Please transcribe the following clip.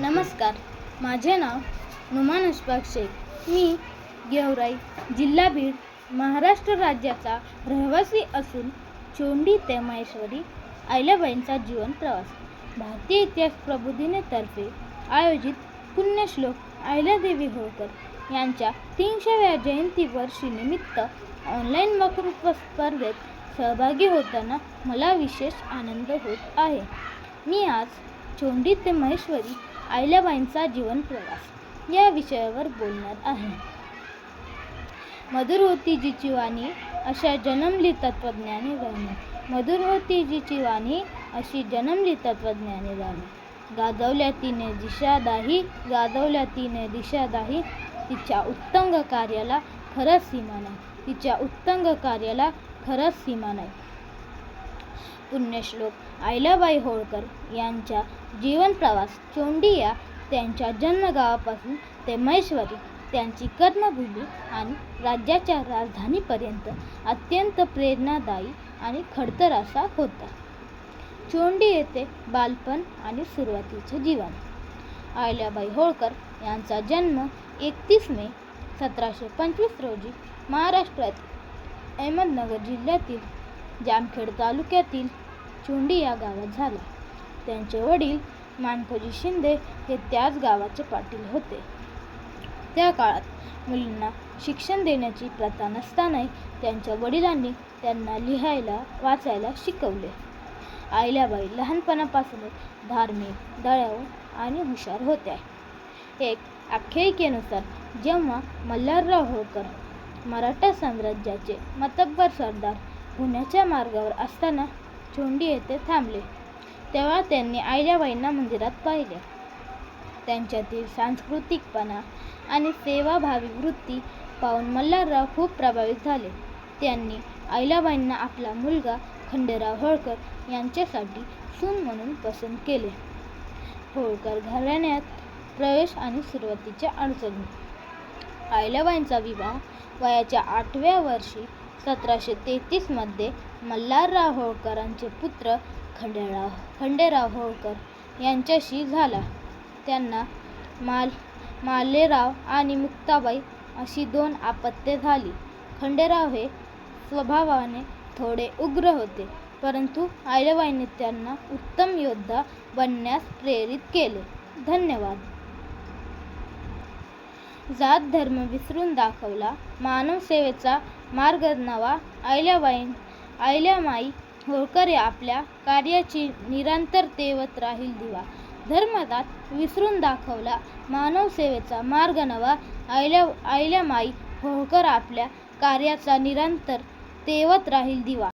नमस्कार. माझे नाव नुमान अशफाक शेख. मी गेवराई जिल्हा बीड महाराष्ट्र राज्याचा रहिवासी असून चोंडी ते महेश्वरी अहिल्याबाईंचा जीवन प्रवास. भारतीय इतिहास प्रबोधिनीतर्फे आयोजित पुण्यश्लोक अहिल्यादेवी होळकर यांच्या तीनशेव्या जयंती वर्षीनिमित्त ऑनलाईन वक्तृत्व स्पर्धेत सहभागी होताना मला विशेष आनंद होत आहे. मी आज चोंडी ते महेश्वरी आहिल्याबाईंचा जीवन प्रवास या विषयावर बोलणार आहे. मधुर होती जिची वाणी अशा जन्मली तत्त्वज्ञानी गाणी मधुर होती जिची वाणी अशी जन्मली तत्त्वज्ञानी गाणी गाजवल्या तिने दिशादाही गाजवल्या तिने दिशादाही तिच्या उत्तंग कार्याला खरंच सीमा नाही. तिच्या उत्तंग कार्याला खरंच सीमा नाही. पुण्यश्लोक अहिल्याबाई होळकर यांच्या जीवनप्रवास चोंडी या त्यांच्या जन्मगावापासून ते महेश्वरी त्यांची कर्मभूमी आणि राज्याच्या राजधानीपर्यंत अत्यंत प्रेरणादायी आणि खडतर असा होता. चोंडी येथे बालपण आणि सुरुवातीचे जीवन. अहिल्याबाई होळकर यांचा जन्म एकतीस मे सतराशे पंचवीस रोजी महाराष्ट्रात अहमदनगर जिल्ह्यातील जामखेड तालुक्यातील चोंडी या गावात झाला. त्यांचे वडील मानकोजी शिंदे हे त्याच गावाचे पाटील होते. त्या काळात मुलींना शिक्षण देण्याची प्रथा नसतानाही त्यांच्या वडिलांनी त्यांना लिहायला वाचायला शिकवले. आईल्याबाई लहानपणापासूनच धार्मिक दयाळू आणि हुशार होत्या. एक आख्यायिकेनुसार जेव्हा मल्हारराव होळकर मराठा साम्राज्याचे मतब्बर सरदार पुण्याच्या मार्गावर असताना चोंडी येथे थांबले. तेव्हा त्यांनी अहिल्याबाईंना मंदिरात पाहिले. त्यांच्यातील सांस्कृतिकपणा आणि सेवाभावी वृत्ती पाहून मल्हारराव खूप प्रभावित झाले. त्यांनी अहिल्याबाईंना आपला मुलगा खंडेराव होळकर यांच्यासाठी सून म्हणून पसंत केले. होळकर घराण्यात प्रवेश आणि सुरुवातीच्या अडचणी. अहिल्याबाईंचा विवाह वयाच्या आठव्या वर्षी सतराशे तेहतीसमध्ये मल्हारराव होळकरांचे पुत्र खंडेराव खंडेराव होळकर यांच्याशी झाला. त्यांना माल मालेराव आणि मुक्ताबाई अशी दोन आपत्ते झाली. खंडेराव हे स्वभावाने थोडे उग्र होते परंतु अहिल्याबाईंनी त्यांना उत्तम योद्धा बनण्यास प्रेरित केले. धन्यवाद. जात धर्म विसरून दाखवला. मानव सेवेचा मार्ग नवा अहिल्याबाई अहिल्यामाई होळकर आपल्या कार्याची निरंतर तेवत राहील दिवा. धर्मदात विसरून दाखवला मानव सेवेचा मार्ग नवा अहिल्या अहिल्यामाई होळकर आपल्या कार्याचा निरंतर तेवत राहील दिवा.